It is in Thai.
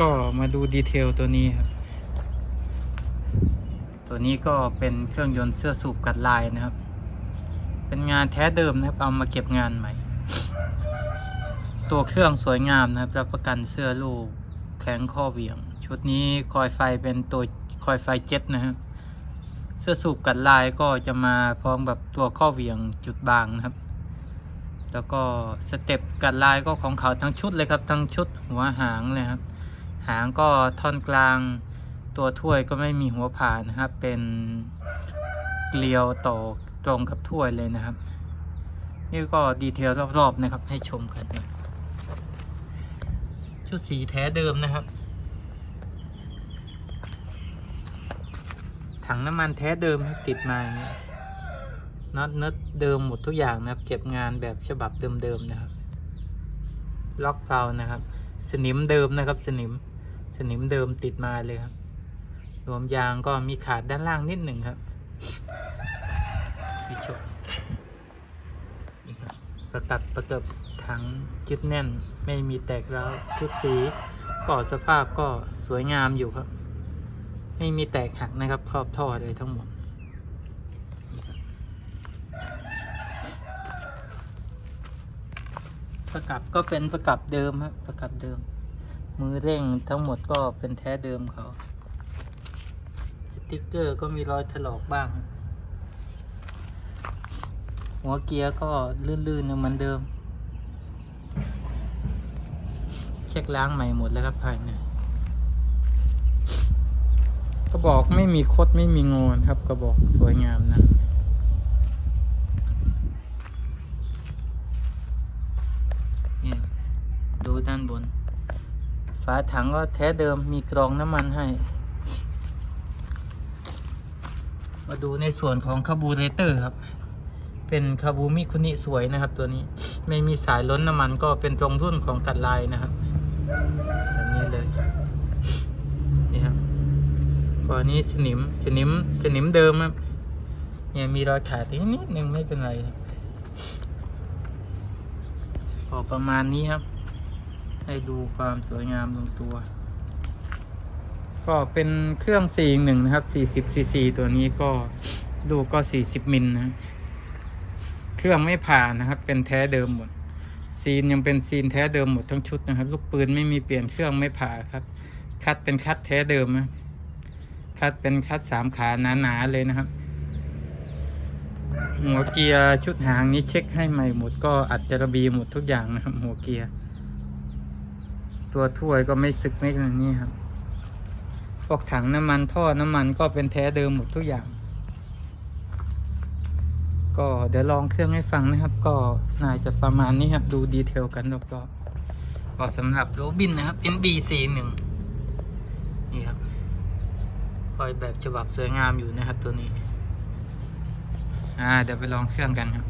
ก็มาดูดีเทลตัวนี้ครับ ตัวนี้ก็เป็นเครื่องยนต์เสื้อสูบกัดลายนะครับ เป็นงานแท้เดิมนะครับ เอามาเก็บงานใหม่ ตัวเครื่องสวยงามนะครับรับประกันเสื้อลูกแข็งข้อเหวี่ยง ชุดนี้คอยไฟเป็นตัวคอยไฟเจ็ตนะครับ เสื้อสูบกัดลายก็จะมาพร้อมแบบตัวข้อเหวี่ยงจุดบางนะครับแล้วก็สเต็ปกัดลายก็ของเขาทั้งชุดเลยครับ ทั้งชุดหัวหางเลยครับ หางก็ท่อนกลาง ตัวถ้วยก็ไม่มีหัวผ่านนะครับ เป็นเกลียวต่อตรงกับถ้วยเลยนะครับ นี่ก็ดีเทลรอบๆนะครับ ให้ชมกันนะชุดสีแท้เดิมนะครับ ถังน้ำมันแท้เดิมติดมาอย่างนี้น็อตเนิร์ดเดิมหมดทุกอย่างนะครับ เก็บงานแบบฉบับเดิมๆนะครับ ล็อกเพลานะครับ สนิมเดิมนะครับ สนิม สนิมเดิมติดมาเลยครับ รวมยางก็มีขาดด้านล่างนิดหนึ่งครับพี่ชมนี่ครับประกับประกับถังยึดแน่น ไม่มีแตกร้าวชุดสีก่อสภาพก็สวยงามอยู่ครับ ไม่มีแตกหักนะครับ ครอบท่อเลยทั้งหมดประกับก็เป็นประกับเดิมครับประกับเดิม มือเร่งทั้งหมดก็เป็นแท้เดิมเขาสติกเกอร์ก็มีรอยถลอกบ้าง หัวเกียร์ก็ลื่นๆเหมือนเดิม เช็คล้างใหม่หมดแล้วครับภายในกระบอกไม่มีคดไม่มีงอนครับกระบอกสวยงามนะดูด้านบน ฝาถังก็แท้เดิมมีกรองน้ำมันให้ มาดูในส่วนของคาบูเรเตอร์ครับ เป็นคาบูมิคุนิสวยนะครับตัวนี้ ไม่มีสายล้นน้ำมันก็เป็นตรงรุ่นของกัดลายนะครับแบบนี้เลย นี่ครับก่อนนี้สนิมสนิมสนิมเดิมครับเนี่ยมีรอยขาดนิดนึงไม่เป็นไรพอประมาณนี้ครับ ให้ดูความสวยงามลงตัว ก็เป็นเครื่อง4 1นะครับ40ซีซีตัวนี้ก็ลูกก็40มิลนะเครื่องไม่ผ่านนะครับ เป็นแท้เดิมหมด ซีนยังเป็นซีนแท้เดิมหมดทั้งชุดนะครับ ลูกปืนไม่มีเปลี่ยนเครื่องไม่ผ่าครับ คัดเป็นคัดแท้เดิมนะคัดเป็นคัดสามขาหนาๆเลยนะครับ หัวเกียร์ชุดหางนี้เช็คให้ใหม่หมดก็อัดจระบีหมดทุกอย่างนะครับ หัวเกียร์ ตัวถ้วยก็ไม่สึกไม่อะไรนี้ครับ พวกถังน้ำมันท่อน้ำมันก็เป็นแท้เดิมหมดทุกอย่าง ก็เดี๋ยวลองเครื่องให้ฟังนะครับ ก็น่าจะประมาณนี้ครับ ดูดีเทลกันรอบๆก็สำหรับโรบินนะครับ NB41 นี่ครับคอยแบบฉบับสวยงามอยู่นะครับตัวนี้ อ่าเดี๋ยวไปลองเครื่องกันครับ